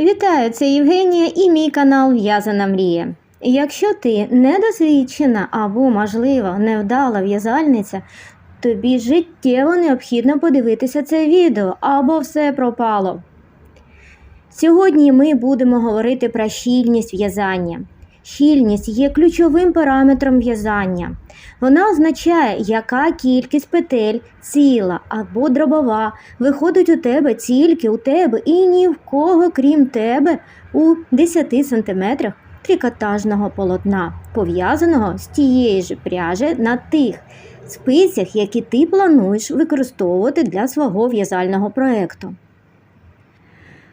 Вітаю, це Євгенія і мій канал В'язана Мрія. Якщо ти недосвідчена або, можливо, невдала в'язальниця, тобі життєво необхідно подивитися це відео або все пропало. Сьогодні ми будемо говорити про щільність в'язання. Щільність є ключовим параметром в'язання. Вона означає, яка кількість петель, ціла або дробова виходить у тебе тільки у тебе і ні в кого, крім тебе, у 10 см трикотажного полотна, пов'язаного з тієї ж пряжі на тих спицях, які ти плануєш використовувати для свого в'язального проєкту.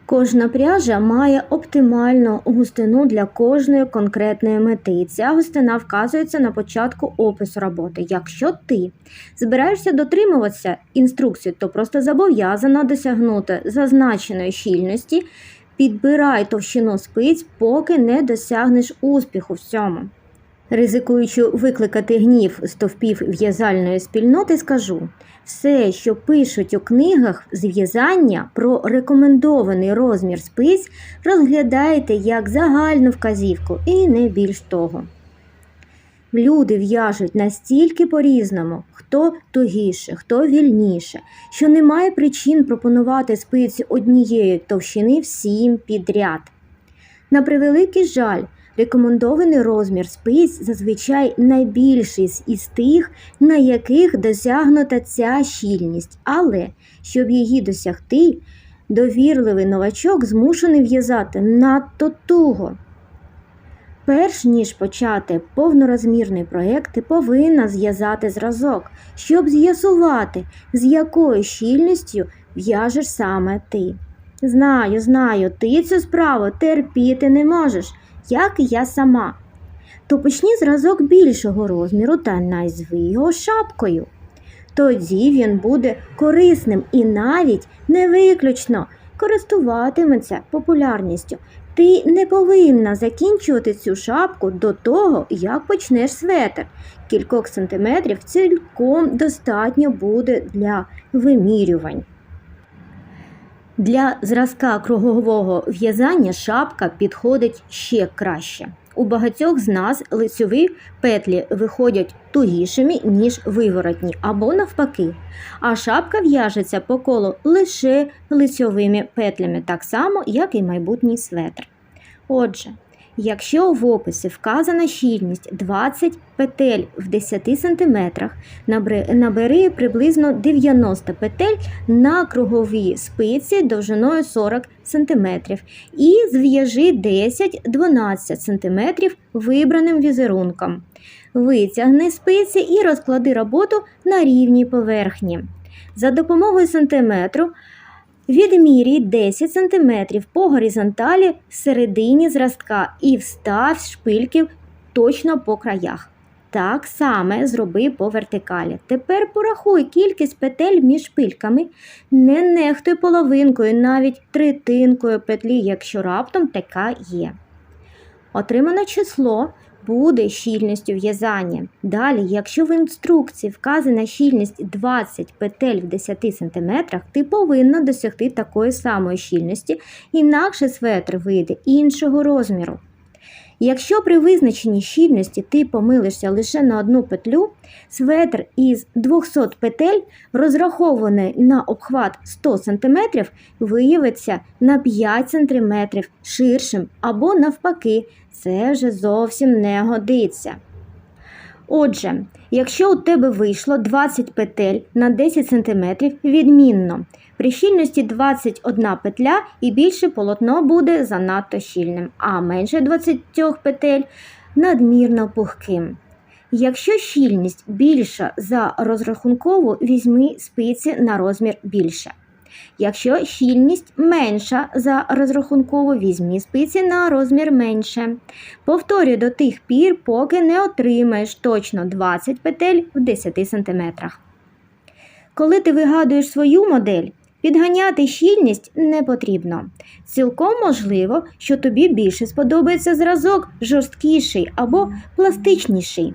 Кожна пряжа має оптимальну густину для кожної конкретної мети. Ця густина вказується на початку опису роботи. Якщо ти збираєшся дотримуватися інструкцій, то просто зобов'язана досягнути зазначеної щільності, підбирай товщину спиць, поки не досягнеш успіху в цьому. Ризикуючи викликати гнів стовпів в'язальної спільноти, скажу все, що пишуть у книгах з в'язання про рекомендований розмір спиць, розглядайте як загальну вказівку і не більш того. Люди в'яжуть настільки по-різному, хто тугіше, хто вільніше, що немає причин пропонувати спиці однієї товщини всім підряд. На превеликий жаль, рекомендований розмір спиць зазвичай найбільший із тих, на яких досягнута ця щільність, але щоб її досягти, довірливий новачок змушений в'язати надто туго. Перш ніж почати повнорозмірний проєкт, ти повинна зв'язати зразок, щоб з'ясувати, з якою щільністю в'яжеш саме ти. Знаю, знаю, ти цю справу терпіти не можеш, як і я сама. То почні зразок більшого розміру та назви його шапкою. Тоді він буде корисним і навіть не виключно користуватиметься популярністю. Ти не повинна закінчувати цю шапку до того, як почнеш светр. Кількох сантиметрів цілком достатньо буде для вимірювань. Для зразка кругового в'язання шапка підходить ще краще. У багатьох з нас лицьові петлі виходять тугішими, ніж виворотні, або навпаки. А шапка в'яжеться по колу лише лицьовими петлями, так само, як і майбутній светр. Отже, якщо в описі вказана щільність 20 петель в 10 см, набери приблизно 90 петель на круговій спиці довжиною 40 см і зв'яжи 10-12 см вибраним візерунком. Витягни спиці і розклади роботу на рівній поверхні. За допомогою сантиметру Відміряй 10 см по горизонталі середині зразка і встав шпильків точно по краях. Так саме зроби по вертикалі. Тепер порахуй кількість петель між шпильками. Не нехтуй половинкою, навіть третинкою петлі, якщо раптом така є. Отримане число буде щільністю в'язання. Далі, якщо в інструкції вказана щільність 20 петель в 10 см, ти повинна досягти такої самої щільності, інакше светр вийде іншого розміру. Якщо при визначенні щільності ти помилишся лише на одну петлю, светр із 200 петель, розрахований на обхват 100 см, виявиться на 5 см ширшим або навпаки, це вже зовсім не годиться. Отже, якщо у тебе вийшло 20 петель на 10 см, відмінно. При щільності 21 петля і більше полотно буде занадто щільним, а менше 20 петель надмірно пухким. Якщо щільність більша за розрахункову, візьми спиці на розмір більше. Якщо щільність менша за розрахункову, візьмі спиці на розмір менше. Повторюй до тих пір, поки не отримаєш точно 20 петель в 10 см. Коли ти вигадуєш свою модель, підганяти щільність не потрібно. Цілком можливо, що тобі більше сподобається зразок жорсткіший або пластичніший.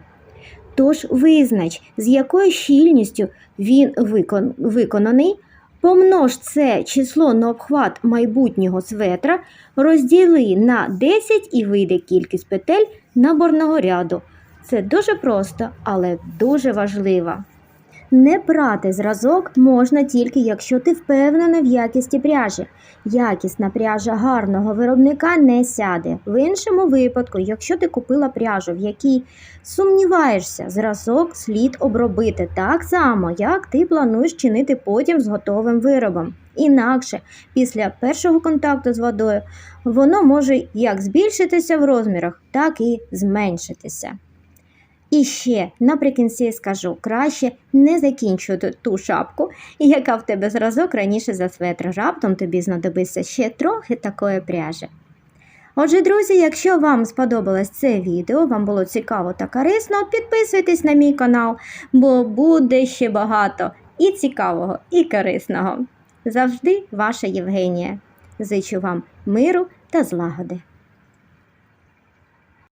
Тож визнач, з якою щільністю він викон... виконаний, Помнож це число на обхват майбутнього светра, розділи на 10 і вийде кількість петель наборного ряду. Це дуже просто, але дуже важливо. Не прати зразок можна тільки якщо ти впевнена в якісті пряжі. Якісна пряжа гарного виробника не сяде. В іншому випадку, якщо ти купила пряжу, в якій сумніваєшся, зразок слід обробити так само, як ти плануєш чинити потім з готовим виробом. Інакше, після першого контакту з водою, воно може як збільшитися в розмірах, так і зменшитися. І ще наприкінці скажу, краще не закінчувати ту шапку, яка в тебе зразок раніше за светр. Раптом тобі знадобиться ще трохи такої пряжі. Отже, друзі, якщо вам сподобалось це відео, вам було цікаво та корисно, підписуйтесь на мій канал, бо буде ще багато і цікавого, і корисного. Завжди ваша Євгенія. Зичу вам миру та злагоди.